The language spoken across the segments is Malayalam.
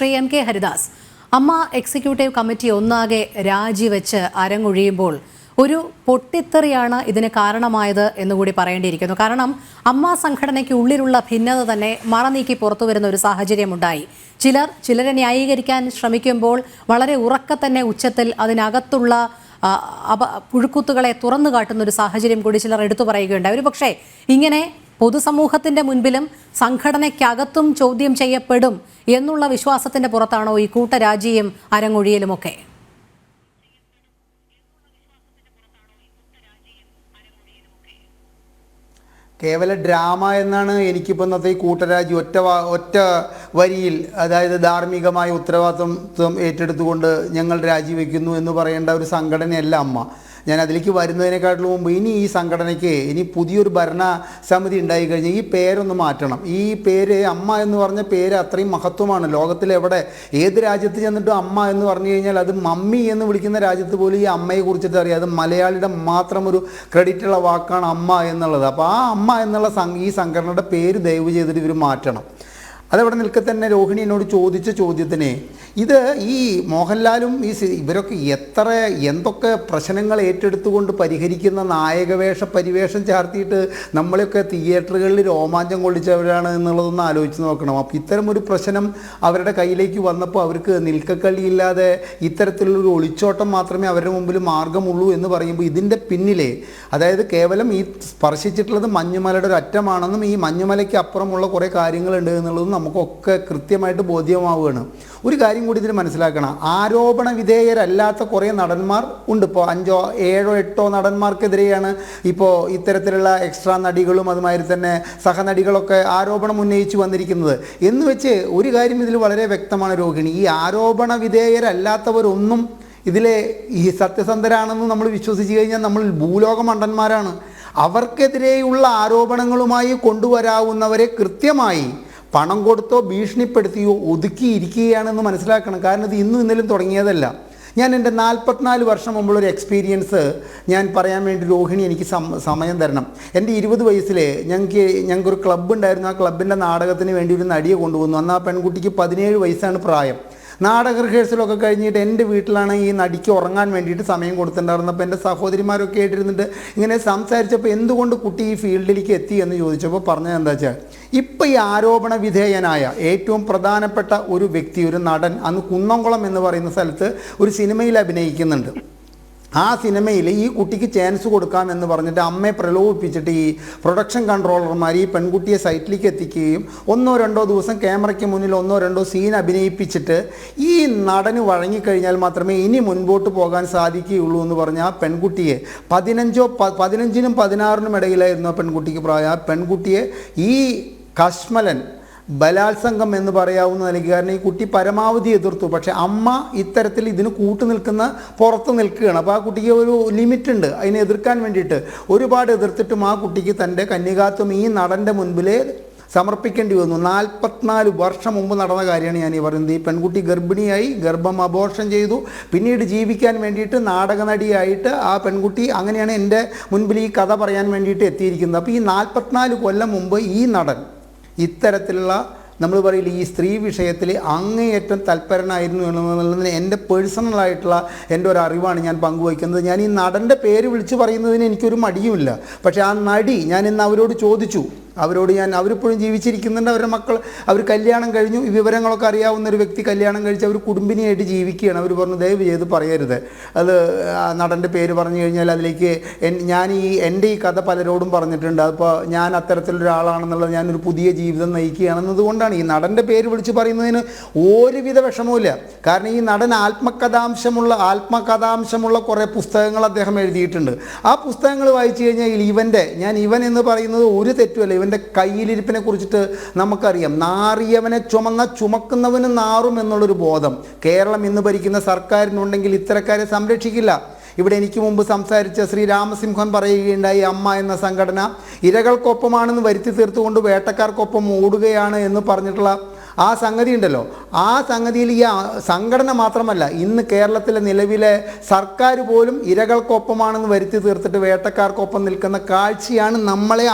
ശ്രീ എം കെ ഹരിദാസ് അമ്മ എക്സിക്യൂട്ടീവ് കമ്മിറ്റി ഒന്നാകെ രാജിവെച്ച് അരങ്ങൊഴിയുമ്പോൾ ഒരു പൊട്ടിത്തെറിയാണ് ഇതിന് കാരണമായത് എന്നുകൂടി പറയേണ്ടിയിരിക്കുന്നു. കാരണം അമ്മ സംഘടനയ്ക്ക് ഉള്ളിലുള്ള ഭിന്നത തന്നെ മറനീക്കി പുറത്തു വരുന്ന ഒരു സാഹചര്യമുണ്ടായി. ചിലർ ചിലരെ ന്യായീകരിക്കാൻ ശ്രമിക്കുമ്പോൾ വളരെ ഉറക്ക തന്നെ ഉച്ചത്തിൽ അതിനകത്തുള്ള പുഴുക്കുത്തുകളെ തുറന്നു കാട്ടുന്ന ഒരു സാഹചര്യം കൂടി ചിലർ എടുത്തു പറയുകയുണ്ടായി. ഒരു പക്ഷേ ഇങ്ങനെ പൊതുസമൂഹത്തിന്റെ മുൻപിലും സംഘടനയ്ക്കകത്തും ചോദ്യം ചെയ്യപ്പെടും എന്നുള്ള വിശ്വാസത്തിന്റെ പുറത്താണോ ഈ കൂട്ടരാജിയും അരങ്ങൊഴിയലുമൊക്കെ? കേവല ഡ്രാമ എന്നാണ് എനിക്കിപ്പോൾ ഇന്നത്തെ ഈ കൂട്ടരാജി ഒറ്റ ഒറ്റ വരിയിൽ അതായത് ധാർമ്മികമായ ഉത്തരവാദിത്വം ഏറ്റെടുത്തുകൊണ്ട് ഞങ്ങൾ രാജിവെക്കുന്നു എന്ന് പറയേണ്ട ഒരു സംഘടനയല്ല അമ്മ. ഞാൻ അതിലേക്ക് വരുന്നതിനെക്കാട്ടിലും മുമ്പ് ഇനി ഈ സംഘടനയ്ക്ക് ഇനി പുതിയൊരു ഭരണ സമിതി ഉണ്ടായി കഴിഞ്ഞാൽ ഈ പേരൊന്ന് മാറ്റണം. ഈ പേര് അമ്മ എന്ന് പറഞ്ഞ പേര് അത്രയും മഹത്വമാണ്. ലോകത്തിലെവിടെ ഏത് രാജ്യത്ത് ചെന്നിട്ടും അമ്മ എന്ന് പറഞ്ഞു കഴിഞ്ഞാൽ അത് മമ്മി എന്ന് വിളിക്കുന്ന രാജ്യത്ത് പോലും ഈ അമ്മയെ കുറിച്ചിട്ട് അറിയാം. അത് മലയാളിയുടെ മാത്രം ഒരു ക്രെഡിറ്റ് ഉള്ള വാക്കാണ് അമ്മ എന്നുള്ളത്. അപ്പോൾ ആ അമ്മ എന്നുള്ള ഈ സംഘടനയുടെ പേര് ദയവ് ചെയ്തിട്ട് ഇവർ മാറ്റണം. അതവിടെ നിൽക്കെ തന്നെ രോഹിണി എന്നോട് ചോദിച്ച ചോദ്യത്തിന് ഇത് ഈ മോഹൻലാലും ഈ ഇവരൊക്കെ എത്ര എന്തൊക്കെ പ്രശ്നങ്ങൾ ഏറ്റെടുത്തുകൊണ്ട് പരിഹരിക്കുന്ന നായകവേഷ പരിവേഷം ചാർത്തിയിട്ട് നമ്മളെയൊക്കെ തിയേറ്ററുകളിൽ രോമാഞ്ചം കൊള്ളിച്ചവരാണ് എന്നുള്ളതൊന്ന് ആലോചിച്ച് നോക്കണം. അപ്പോൾ ഇത്തരം ഒരു പ്രശ്നം അവരുടെ കയ്യിലേക്ക് വന്നപ്പോൾ അവർക്ക് നിൽക്കക്കളിയില്ലാതെ ഇത്തരത്തിലുള്ളൊരു ഒളിച്ചോട്ടം മാത്രമേ അവരുടെ മുമ്പിൽ മാർഗമുള്ളൂ എന്ന് പറയുമ്പോൾ ഇതിന്റെ പിന്നിലെ അതായത് കേവലം ഈ സ്പർശിച്ചിട്ടുള്ളത് മഞ്ഞുമലയുടെ ഒരു അറ്റമാണെന്നും ഈ മഞ്ഞുമലയ്ക്ക് അപ്പുറമുള്ള കുറേ കാര്യങ്ങളുണ്ട് എന്നുള്ളതും നമുക്കൊക്കെ കൃത്യമായിട്ട് ബോധ്യമാവുകയാണ്. ഒരു കാര്യം കൂടി ഇതിൽ മനസ്സിലാക്കണം. ആരോപണ വിധേയരല്ലാത്ത കുറേ നടന്മാർ ഉണ്ട്. ഇപ്പോൾ അഞ്ചോ ഏഴോ എട്ടോ നടന്മാർക്കെതിരെയാണ് ഇപ്പോൾ ഇത്തരത്തിലുള്ള എക്സ്ട്രാ നടികളും അതുമാതിരി തന്നെ സഹനടികളൊക്കെ ആരോപണം ഉന്നയിച്ചു വന്നിരിക്കുന്നത്. എന്ന് വെച്ച് ഒരു കാര്യം ഇതിൽ വളരെ വ്യക്തമാണ് രോഹിണി. ഈ ആരോപണ വിധേയരല്ലാത്തവരൊന്നും ഇതിലെ ഈ സത്യസന്ധരാണെന്ന് നമ്മൾ വിശ്വസിച്ച് കഴിഞ്ഞാൽ നമ്മൾ ഭൂലോക മണ്ടന്മാരാണ്. അവർക്കെതിരെയുള്ള ആരോപണങ്ങളുമായി കൊണ്ടുവരാവുന്നവരെ കൃത്യമായി പണം കൊടുത്തോ ഭീഷണിപ്പെടുത്തിയോ ഒതുക്കിയിരിക്കുകയാണെന്ന് മനസ്സിലാക്കണം. കാരണം ഇത് ഇന്നും ഇന്നലും തുടങ്ങിയതല്ല. ഞാൻ എന്റെ നാൽപ്പത്തിനാല് വർഷം മുമ്പുള്ളൊരു എക്സ്പീരിയൻസ് ഞാൻ പറയാൻ വേണ്ടി രോഹിണി എനിക്ക് സമയം തരണം. എന്റെ ഇരുപത് വയസ്സിൽ ഞങ്ങൾക്ക് ഞങ്ങൾക്കൊരു ക്ലബ്ബ് ഉണ്ടായിരുന്നു ആ ക്ലബിന്റെ നാടകത്തിന് വേണ്ടി ഒരു നടിയെ കൊണ്ടുവന്നു. അന്ന് ആ പെൺകുട്ടിക്ക് പതിനേഴ് വയസ്സാണ് പ്രായം. നാടക റിഹേഴ്സലൊക്കെ കഴിഞ്ഞിട്ട് എന്റെ വീട്ടിലാണ് ഈ നടിക്ക് ഉറങ്ങാൻ വേണ്ടിയിട്ട് സമയം കൊടുത്തിട്ടുണ്ടായിരുന്നത്. അപ്പോൾ എന്റെ സഹോദരിമാരൊക്കെ ആയിട്ടിരുന്നിട്ട് ഇങ്ങനെ സംസാരിച്ചപ്പോൾ എന്തുകൊണ്ട് കുട്ടി ഈ ഫീൽഡിലേക്ക് എത്തി എന്ന് ചോദിച്ചപ്പോൾ പറഞ്ഞത് എന്താ വെച്ചാൽ ഇപ്പം ഈ ആരോപണ വിധേയനായ ഏറ്റവും പ്രധാനപ്പെട്ട ഒരു വ്യക്തി ഒരു നടൻ അന്ന് കുന്നംകുളം എന്ന് പറയുന്ന സ്ഥലത്ത് ഒരു സിനിമയിൽ അഭിനയിക്കുന്നുണ്ട്. ആ സിനിമയിൽ ഈ കുട്ടിക്ക് ചാൻസ് കൊടുക്കാം എന്ന് പറഞ്ഞിട്ട് അമ്മയെ പ്രലോഭിപ്പിച്ചിട്ട് ഈ പ്രൊഡക്ഷൻ കൺട്രോളർമാർ ഈ പെൺകുട്ടിയെ സൈറ്റിലേക്ക് എത്തിക്കുകയും ഒന്നോ രണ്ടോ ദിവസം ക്യാമറയ്ക്ക് മുന്നിൽ ഒന്നോ രണ്ടോ സീൻ അഭിനയിപ്പിച്ചിട്ട് ഈ നടന് വഴങ്ങിക്കഴിഞ്ഞാൽ മാത്രമേ ഇനി മുൻപോട്ട് പോകാൻ സാധിക്കുകയുള്ളൂ എന്ന് പറഞ്ഞ ആ പെൺകുട്ടിയെ പതിനഞ്ചോ പതിനഞ്ചിനും പതിനാറിനും ഇടയിലായിരുന്നു ആ പെൺകുട്ടിക്ക് പ്രായം. ആ പെൺകുട്ടിയെ ഈ കശ്മലൻ ബലാത്സംഗം എന്ന് പറയാവുന്ന നിലയ്ക്ക് കാരണം ഈ കുട്ടി പരമാവധി എതിർത്തു. പക്ഷേ അമ്മ ഇത്തരത്തിൽ ഇതിന് കൂട്ടു നിൽക്കുന്ന പുറത്ത് നിൽക്കുകയാണ്. അപ്പോൾ ആ കുട്ടിക്ക് ഒരു ലിമിറ്റ് ഉണ്ട് അതിനെ എതിർക്കാൻ വേണ്ടിയിട്ട് ഒരുപാട് എതിർത്തിട്ടും ആ കുട്ടിക്ക് തന്റെ കന്യകാത്വം ഈ നടന്റെ മുൻപിലേ സമർപ്പിക്കേണ്ടി വന്നു. നാൽപ്പത്തിനാല് വർഷം മുമ്പ് നടന്ന കാര്യമാണ് ഞാൻ ഈ പറയുന്നത്. ഈ പെൺകുട്ടി ഗർഭിണിയായി ഗർഭം അബോർഷൻ ചെയ്തു. പിന്നീട് ജീവിക്കാൻ വേണ്ടിയിട്ട് നാടകനടിയായിട്ട് ആ പെൺകുട്ടി അങ്ങനെയാണ് എന്റെ മുൻപിൽ ഈ കഥ പറയാൻ വേണ്ടിയിട്ട് എത്തിയിരിക്കുന്നത്. അപ്പോൾ ഈ നാൽപ്പത്തിനാല് കൊല്ലം മുമ്പ് ഈ നടൻ ഇത്തരത്തിലുള്ള നമ്മൾ പറയില്ല ഈ സ്ത്രീ വിഷയത്തിൽ അങ്ങേയറ്റം തൽപരനായിരുന്നു എന്നുള്ളതിന് എന്റെ പേഴ്സണലായിട്ടുള്ള എന്റെ ഒരു അറിവാണ് ഞാൻ പങ്കുവയ്ക്കുന്നത്. ഞാൻ ഈ നടന്റെ പേര് വിളിച്ചു പറയുന്നതിന് എനിക്കൊരു മടിയുമില്ല. പക്ഷേ ആ നടി ഞാൻ ഇന്ന് അവരോട് ചോദിച്ചു. അവരോട് ഞാൻ അവരിപ്പോഴും ജീവിച്ചിരിക്കുന്നുണ്ട്. അവരുടെ മക്കൾ അവർ കല്യാണം കഴിഞ്ഞു. വിവരങ്ങളൊക്കെ അറിയാവുന്ന ഒരു വ്യക്തി കല്യാണം കഴിച്ച് അവർ കുടുംബിനിയായിട്ട് ജീവിക്കുകയാണ്. അവർ പറഞ്ഞു ദയവ് ചെയ്ത് പറയരുത്. അത് നടന്റെ പേര് പറഞ്ഞു കഴിഞ്ഞാൽ അതിലേക്ക് ഞാൻ ഈ എന്റെ ഈ കഥ പലരോടും പറഞ്ഞിട്ടുണ്ട്. അപ്പോൾ ഞാൻ അത്തരത്തിലൊരാളാണെന്നുള്ളത് ഞാനൊരു പുതിയ ജീവിതം നയിക്കുകയാണെന്നതുകൊണ്ടാണ് ഈ നടന്റെ പേര് വിളിച്ച് പറയുന്നതിന് ഒരുവിധ വിഷമവുമില്ല. കാരണം ഈ നടൻ ആത്മകഥാംശമുള്ള ആത്മകഥാംശമുള്ള കുറേ പുസ്തകങ്ങൾ അദ്ദേഹം എഴുതിയിട്ടുണ്ട്. ആ പുസ്തകങ്ങൾ വായിച്ചു കഴിഞ്ഞാൽ ഇവന്റെ ഞാൻ ഇവൻ എന്ന് പറയുന്നത് ഒരു തെറ്റുമല്ല. ഇവന്റെ കയ്യിലിരിപ്പിനെ കുറിച്ചിട്ട് നമുക്കറിയാം. നാറിയവനെ ചുമന്ന ചുമക്കുന്നവന് നാറും എന്നുള്ളൊരു ബോധം. കേരളം ഇന്ന് ഭരിക്കുന്ന സർക്കാരിനുണ്ടെങ്കിൽ ഇത്തരക്കാരെ സംരക്ഷിക്കില്ല. ഇവിടെ എനിക്ക് മുമ്പ് സംസാരിച്ച ശ്രീ രാമസിംഹൻ പറയുകയുണ്ടായി അമ്മ എന്ന സംഘടന ഇരകൾക്കൊപ്പമാണെന്ന് വരുത്തി തീർത്തുകൊണ്ട് വേട്ടക്കാർക്കൊപ്പം ഓടുകയാണ് എന്ന് പറഞ്ഞിട്ടുള്ള ആ സംഗതി ഉണ്ടല്ലോ. ആ സംഗതിയിൽ ഈ സംഘടന മാത്രമല്ല ഇന്ന് കേരളത്തിലെ നിലവിലെ സർക്കാർ പോലും ഇരകൾക്കൊപ്പമാണെന്ന് വരുത്തി തീർത്തിട്ട് വേട്ടക്കാർക്കൊപ്പം നിൽക്കുന്ന കാഴ്ചയാണ് നമ്മളെ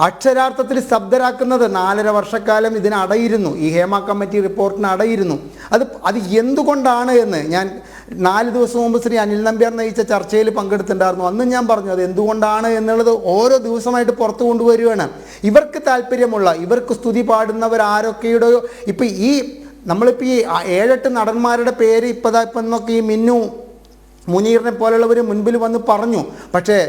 അക്ഷരാർത്ഥത്തിൽ ശബ്ദരാക്കുന്നത്. നാലര വർഷക്കാലം ഇതിന് അടയിരുന്നു. ഈ ഹേമ കമ്മിറ്റി റിപ്പോർട്ടിന് അടയിരുന്നു. അത് അത് എന്തുകൊണ്ടാണ് എന്ന് ഞാൻ നാല് ദിവസം മുമ്പ് ശ്രീ അനിൽ നമ്പ്യാർ നയിച്ച ചർച്ചയിൽ പങ്കെടുത്തിട്ടുണ്ടായിരുന്നു. അന്ന് ഞാൻ പറഞ്ഞു അത് എന്തുകൊണ്ടാണ് എന്നുള്ളത് ഓരോ ദിവസമായിട്ട് പുറത്തു കൊണ്ടുവരികയാണ്. ഇവർക്ക് താല്പര്യമുള്ള ഇവർക്ക് സ്തുതി പാടുന്നവർ ആരൊക്കെയുടെയോ ഇപ്പം ഈ നമ്മളിപ്പോൾ ഈ ഏഴെട്ട് നടന്മാരുടെ പേര് ഇപ്പതാ ഇപ്പം എന്നൊക്കെ ഈ മിന്നു മുനീറിനെ പോലുള്ളവർ മുൻപിൽ വന്ന് പറഞ്ഞു. പക്ഷേ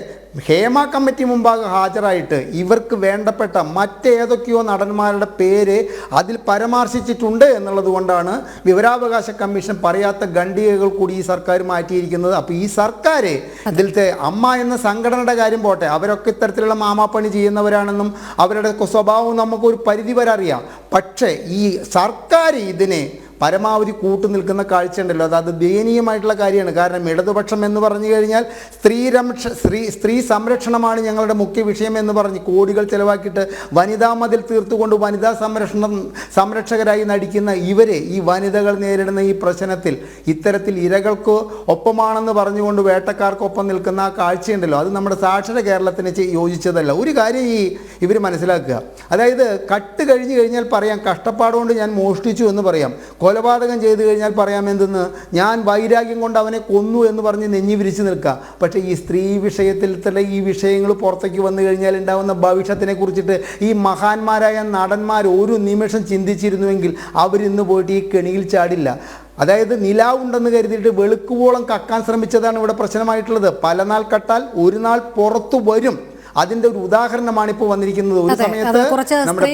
ഹേമ കമ്മിറ്റി മുമ്പാകെ ഹാജരായിട്ട് ഇവർക്ക് വേണ്ടപ്പെട്ട മറ്റേതൊക്കെയോ നടന്മാരുടെ പേര് അതിൽ പരാമർശിച്ചിട്ടുണ്ട് എന്നുള്ളത് കൊണ്ടാണ് വിവരാവകാശ കമ്മീഷൻ പറയാത്ത ഖണ്ഡികകൾ കൂടി ഈ സർക്കാർ മാറ്റിയിരിക്കുന്നത്. അപ്പോൾ ഈ സർക്കാർ ഇതിലത്തെ അമ്മ എന്ന സംഘടനയുടെ കാര്യം പോട്ടെ അവരൊക്കെ ഇത്തരത്തിലുള്ള മാമാപ്പണി ചെയ്യുന്നവരാണെന്നും അവരുടെ സ്വഭാവം നമുക്കൊരു പരിധി വരെ അറിയാം. പക്ഷേ ഈ സർക്കാർ ഇതിനെ പരമാവധി കൂട്ടു നിൽക്കുന്ന കാഴ്ച ഉണ്ടല്ലോ അത് അത് ദയനീയമായിട്ടുള്ള കാര്യമാണ്. കാരണം ഇടതുപക്ഷം എന്ന് പറഞ്ഞു കഴിഞ്ഞാൽ സ്ത്രീ രംക്ഷ സ്ത്രീ സ്ത്രീ സംരക്ഷണമാണ് ഞങ്ങളുടെ മുഖ്യ വിഷയം എന്ന് പറഞ്ഞ് കോടികൾ ചെലവാക്കിയിട്ട് വനിതാ മതിൽ തീർത്തുകൊണ്ട് വനിതാ സംരക്ഷണം സംരക്ഷകരായി നടിക്കുന്ന ഇവരെ ഈ വനിതകൾ നേരിടുന്ന ഈ പ്രശ്നത്തിൽ ഇത്തരത്തിൽ ഇരകൾക്ക് ഒപ്പമാണെന്ന് പറഞ്ഞുകൊണ്ട് വേട്ടക്കാർക്കൊപ്പം നിൽക്കുന്ന ആ കാഴ്ചയുണ്ടല്ലോ. അത് നമ്മുടെ സാക്ഷര കേരളത്തിന് യോജിച്ചതല്ല. ഒരു കാര്യം ഈ ഇവർ മനസ്സിലാക്കുക. അതായത് കട്ട് കഴിഞ്ഞ് കഴിഞ്ഞാൽ പറയാം കഷ്ടപ്പാടുകൊണ്ട് ഞാൻ മോഷ്ടിച്ചു എന്ന് പറയാം. കൊലപാതകം ചെയ്തു കഴിഞ്ഞാൽ പറയാം എന്തെന്ന്? ഞാൻ വൈരാഗ്യം കൊണ്ട് അവനെ കൊന്നു എന്ന് പറഞ്ഞ് നെഞ്ഞി വിരിച്ചു നിൽക്കുക. പക്ഷേ ഈ സ്ത്രീ വിഷയത്തിൽ തന്നെ ഈ വിഷയങ്ങൾ പുറത്തേക്ക് വന്നു കഴിഞ്ഞാൽ ഉണ്ടാകുന്ന ഭവിഷ്യത്തിനെ കുറിച്ചിട്ട് ഈ മഹാന്മാരായ നടന്മാർ ഒരു നിമിഷം ചിന്തിച്ചിരുന്നുവെങ്കിൽ അവരിന്ന് പോയിട്ട് ഈ കെണിയിൽ ചാടില്ല. അതായത് നിലാവുണ്ടെന്ന് കരുതിയിട്ട് വെളുക്കുവോളം കക്കാൻ ശ്രമിച്ചതാണ് ഇവിടെ പ്രശ്നമായിട്ടുള്ളത്. പല നാൾ കട്ടാൽ ഒരു നാൾ പുറത്തു വരും. അതിന്റെ ഒരു ഉദാഹരണമാണ് ഇപ്പോൾ വന്നിരിക്കുന്നത്. ഒരു സമയത്ത് കുറച്ച് നമ്മുടെ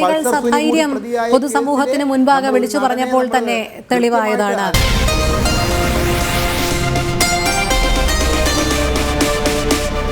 പൊതുസമൂഹത്തിന് മുൻപാകെ വിളിച്ചു പറഞ്ഞപ്പോൾ തന്നെ തെളിവായതാണ്.